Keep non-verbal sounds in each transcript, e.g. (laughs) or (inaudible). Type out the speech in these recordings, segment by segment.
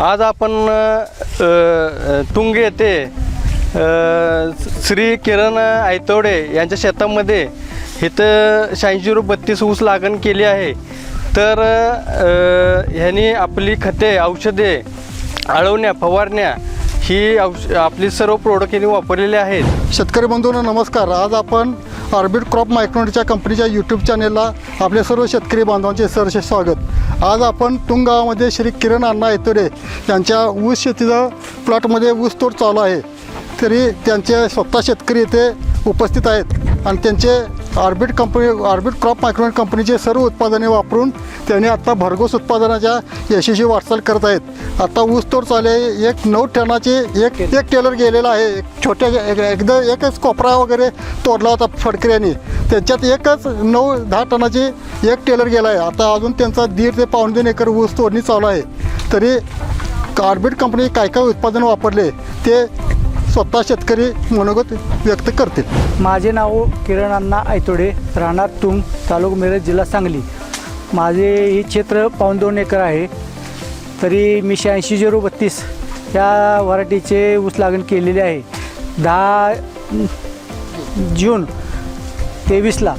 आज आपण तुंगे तुंग येथे श्री किरण आयतवडे यांच्या शेतामध्ये इथं शहाऐंशी रुपये बत्तीस ऊस लागण केली आहे. तर ह्यांनी आपली खते औषधे आळवण्या फवारण्या ही औष आपली सर्व प्रोडक्ट यांनी वापरलेले आहेत. शेतकरी बंधूंना नमस्कार. आज आपण ऑर्बिट क्रॉप मायक्रोनच्या कंपनीच्या यूट्यूब चॅनेलला आपल्या सर्व शेतकरी बांधवांचे सरसे स्वागत. आज आपण तुंगावामध्ये श्री किरण अण्णा येतोरे यांच्या ऊस शेतीचं प्लॉटमध्ये ऊस तोड चालू आहे. तरी त्यांचे स्वतः शेतकरी इथे उपस्थित आहेत आणि त्यांचे orbit company orbit crop micron कंपनीचे सर्व उत्पादने वापरून त्यांनी आत्ता भरघोस उत्पादनाच्या यशस्वी वाटचाल करत आहेत. आता ऊस तोड चालू आहे. एक नऊ टनाचे एक एक टेलर गेलेला आहे. छोट्या एकदा एकच कोपरा वगैरे तोडला होता फडकऱ्याने. त्याच्यात एकच नऊ दहा टनाची एक टेलर गेला आहे. आता अजून त्यांचा दीड ते पाऊण दोन एकर ऊस तोडणी चालू आहे. तरी ऑर्बिट कंपनी काय काय उत्पादन वापरले? ते स्वतः शेतकरी मनोगत व्यक्त करतील. माझे नाव किरण अण्णा आयतोडे राहणार तुंग तालुका मिरज जिल्हा सांगली. माझे हे क्षेत्र पावन दोन एकर आहे. तरी मी शहाऐंशी झिरो बत्तीस या व्हरायटीचे ऊस लागण केलेले आहे. दहा जून तेवीसला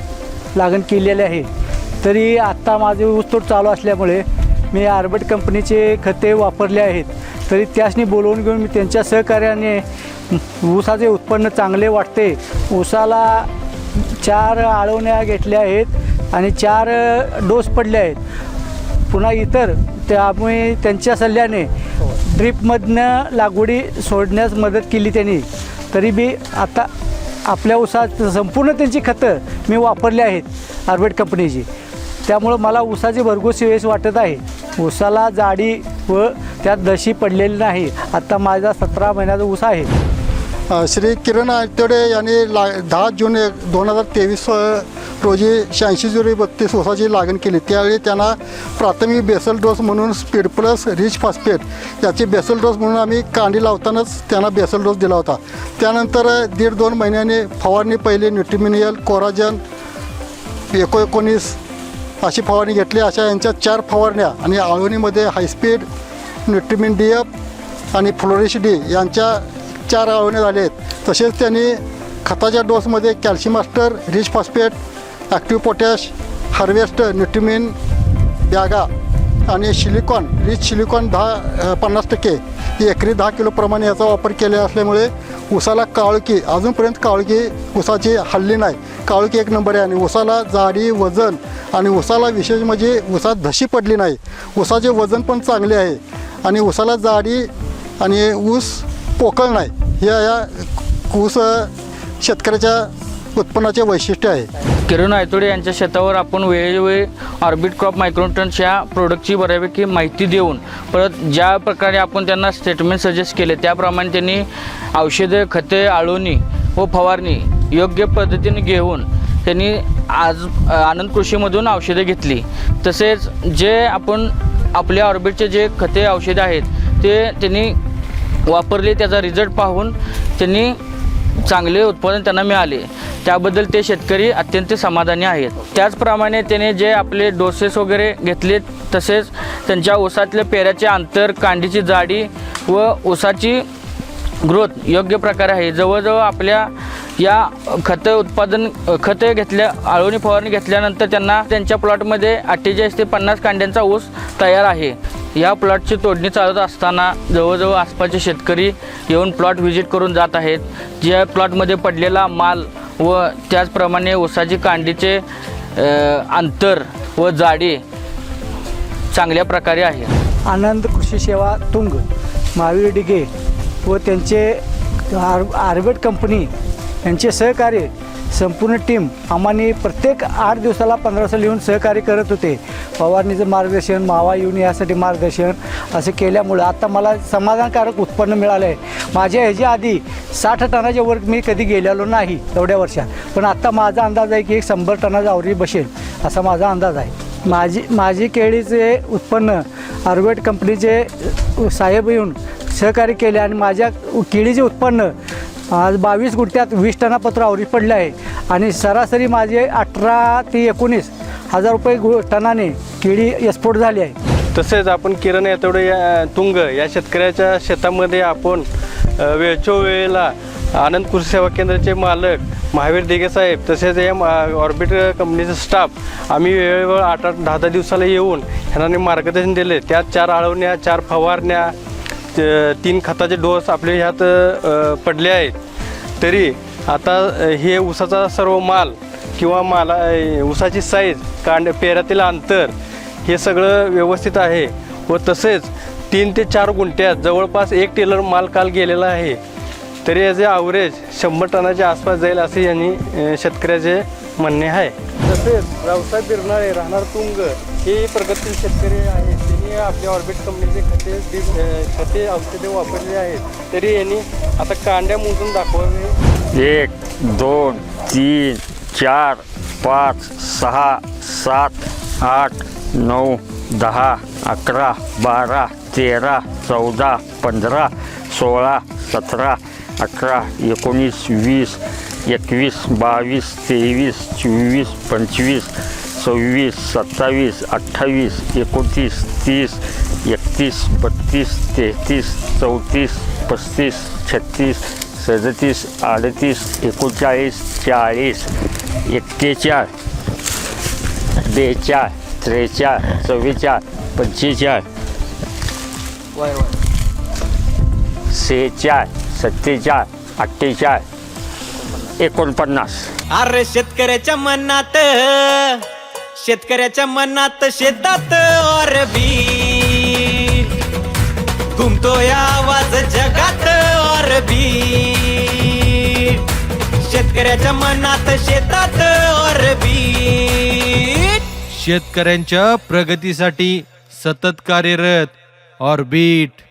लागण केलेले आहे. तरी आत्ता माझे ऊसतोड चालू असल्यामुळे मी आर्बट कंपनीचे खते वापरले आहेत. तरी त्यासनी बोलवून घेऊन मी त्यांच्या सहकार्याने (laughs) ऊसाचे उत्पन्न चांगले वाटते. ऊसाला चार आळवण्या घेतल्या आहेत आणि चार डोस पडले आहेत. पुन्हा इतर त्यामुळे त्यांच्या सल्ल्याने ड्रीपमधनं लागवडी सोडण्यास मदत केली त्यांनी. तरी बी आता आपल्या ऊसात संपूर्ण त्यांची खतं मी वापरली आहेत आर्बेट कंपनीची. त्यामुळं मला ऊसाची भरघोस वेस वाटत आहे. ऊसाला जाडी व त्यात दशी पडलेली नाही. आत्ता माझा सतरा महिन्याचा ऊस आहे. श्री किरण आयतडे यांनी ला दहा जून एक दोन हजार तेवीस रोजी शहाऐंशी जुरी बत्तीस ऊसाची लागण केली. त्यावेळी त्यांना प्राथमिक बेसल डोस म्हणून स्पीड प्लस रिच फास्पेट याची बेसल डोस म्हणून आम्ही कांडी लावतानाच त्यांना बेसल डोस दिला होता. त्यानंतर दीड दोन महिन्यांनी फवारणी पहिली न्यूट्रिमिनियल कोराजन एको एकोणीस अशी फवारणी घेतली. अशा यांच्या चार फवारण्या आणि आळवणीमध्ये high speed Nutrimin D F आणि फ्लोरिश डी यांच्या चार आळवण्या झाले आहेत. तसेच त्यांनी खताच्या डोसमध्ये calcium master rich phosphate active potash harvest Nutrimin बॅगा आणि सिलिकॉन रिच सिलिकॉन दहा पन्नास टक्के एकरी दहा किलोप्रमाणे याचा वापर केला असल्यामुळे उसाला काळकी अजूनपर्यंत काळकी उसाची हल्ली नाही. काळकी एक नंबर आहे आणि उसाला जाडी वजन आणि ऊसाला विशेष म्हणजे उसात धशी पडली नाही. उसाचे वजन पण चांगले आहे आणि उसाला जाडी आणि ऊस पोकळ नाही. या या ऊस शेतकऱ्याच्या उत्पन्नाचे वैशिष्ट्य आहे. किरण आयतोडे यांच्या शेतावर आपण वेळोवेळी ऑर्बिट क्रॉप मायक्रोटन्स या प्रोडक्टची बऱ्यापैकी माहिती देऊन परत ज्या प्रकारे आपण त्यांना स्टेटमेंट सजेस्ट केले त्याप्रमाणे त्यांनी औषधे खते आळवणी व फवारणी योग्य पद्धतीने घेऊन त्यांनी आज आनंद कृषीमधून औषधे घेतली. तसेच जे आपण आपल्या ऑर्बिटचे जे खते औषधे आहेत ते त्यांनी वापरले त्याचा रिझल्ट पाहून त्यांनी चांगले उत्पादन त्यांना मिळाले. त्याबद्दल ते शेतकरी अत्यंत समाधानी आहेत. त्याचप्रमाणे त्याने जे आपले डोसेस वगैरे घेतले तसेच त्यांच्या ऊसातल्या पेऱ्याचे अंतर कांडीची जाडी व ऊसाची ग्रोथ योग्य प्रकारे आहे. जवळजवळ आपल्या या खतं उत्पादन खतं घेतल्या आळवणी फवारणी घेतल्यानंतर त्यांना त्यांच्या प्लॉटमध्ये अठ्ठेचाळीस ते पन्नास कांड्यांचा ऊस तयार आहे. या प्लॉटची तोडणी चालत असताना जवळजवळ आसपासचे शेतकरी येऊन प्लॉट व्हिजिट करून जात आहेत. ज्या प्लॉटमध्ये पडलेला माल व त्याचप्रमाणे ऊसाची कांडीचे अंतर व जाडी चांगल्या प्रकारे आहे. आनंद कृषी सेवा तुंग महावीर डिगे व त्यांचे आर आर्बेट कंपनी यांचे सहकार्य संपूर्ण टीम आम्हाने प्रत्येक आठ दिवसाला पंधराशे लिहून सहकार्य करत होते. फवारणीचं मार्गदर्शन मावा येऊन यासाठी मार्गदर्शन असं केल्यामुळं आता मला समाधानकारक उत्पन्न मिळालं आहे माझ्या ह्याच्या आधी साठ टनाच्या वर मी कधी गेलेलो नाही एवढ्या वर्षात. पण आत्ता माझा अंदाज आहे की एक शंभर टनाचा आवरी बसेल असा माझा अंदाज आहे. माझी माझी केळीचे उत्पन्न आर्वेट कंपनीचे साहेब येऊन सहकार्य केले आणि माझ्या केळीचे उत्पन्न आज बावीस गुंठ्यात वीस टनापत्र आवरी पडलं आहे. आणि सरासरी माझे अठरा ते एकोणीस हजार रुपये गु टनाने केळी एक्सपोर्ट झाली आहे. तसेच आपण किरण यातवडे या तुंग या शेतकऱ्याच्या शेतामध्ये आपण अ, वेळच्या वेळेला आनंद कृषी सेवा केंद्राचे मालक महावीर दिगेसाहेब तसेच या ऑर्बिट कंपनीचा स्टाफ आम्ही वेळेवर आठ आठ दहा दहा दिवसाला येऊन ह्यांना मार्गदर्शन दिले. त्यात चार आळवण्या चार फवारण्या तीन खताचे डोस आपले ह्यात पडले आहेत. तरी आता हे ऊसाचा सर्व माल किंवा माला ऊसाची साईज कांड पेरातील अंतर हे सगळं व्यवस्थित आहे व तसेच तीन ते चार गुंठ्यात जवळपास एक टेलर माल काल गेलेला आहे. तरी याचे ॲव्हरेज शंभर टनाच्या आसपास जाईल असे यांनी शेतकऱ्याचे म्हणणे आहे. तसेच रावसाहेब बिरणारे राहणार तुंग हे प्रगतशील शेतकरी आहेत. त्यांनी आपल्या ऑर्बिट कंपनीचे खते बी- खते औषधे वापरली आहेत. तरी यांनी आता कांड्या मोजून दाखवावे. एक दोन तीन चार पाच सहा सात आठ नऊ दहा अकरा बारा तेरा चौदा पंधरा सोळा सतरा अठरा एकोणीस वीस एकवीस बावीस तेवीस चोवीस पंचवीस सव्वीस सत्तावीस अठ्ठावीस एकोणतीस तीस एकतीस बत्तीस तेहतीस चौतीस पस्तीस छत्तीस सदतीस अडतीस एकोणचाळीस चाळीस एक्केचाळीस बेचाळ त्रेचाळीस चव्वेचाळ पंचेचाळ सेहेचाळ सत्तेचाळ अठ्ठेचाळ एकोणपन्नास. अरे शेतकऱ्याच्या मनात शेतकऱ्याच्या मनात शेतात और बी घुमतोय आवाज जगात ऑरबी शेतकऱ्याच्या मनात शेतात ऑरबी शेतकऱ्यांच्या प्रगतीसाठी सतत कार्यरत ऑर्बिट